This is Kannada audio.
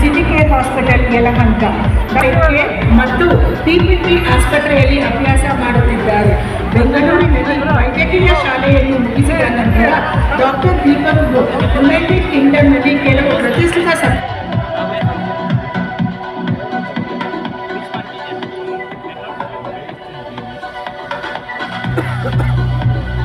City care hospital Yelahanka ಮತ್ತು ಟಿಪಿಟಿ ಆಸ್ಪತ್ರೆಯಲ್ಲಿ ಅಭ್ಯಾಸ ಮಾಡುತ್ತಿದ್ದಾರೆ. ಬೆಂಗಳೂರಿನಲ್ಲಿ ವೈದ್ಯಕೀಯ ಶಾಲೆಯನ್ನು ಮುಗಿಸಿದ ನಂತರ ಡಾಕ್ಟರ್ ದೀಪಕ್ ಯುನೈಟೆಡ್ ಕಿಂಗ್ಡಮ್ನಲ್ಲಿ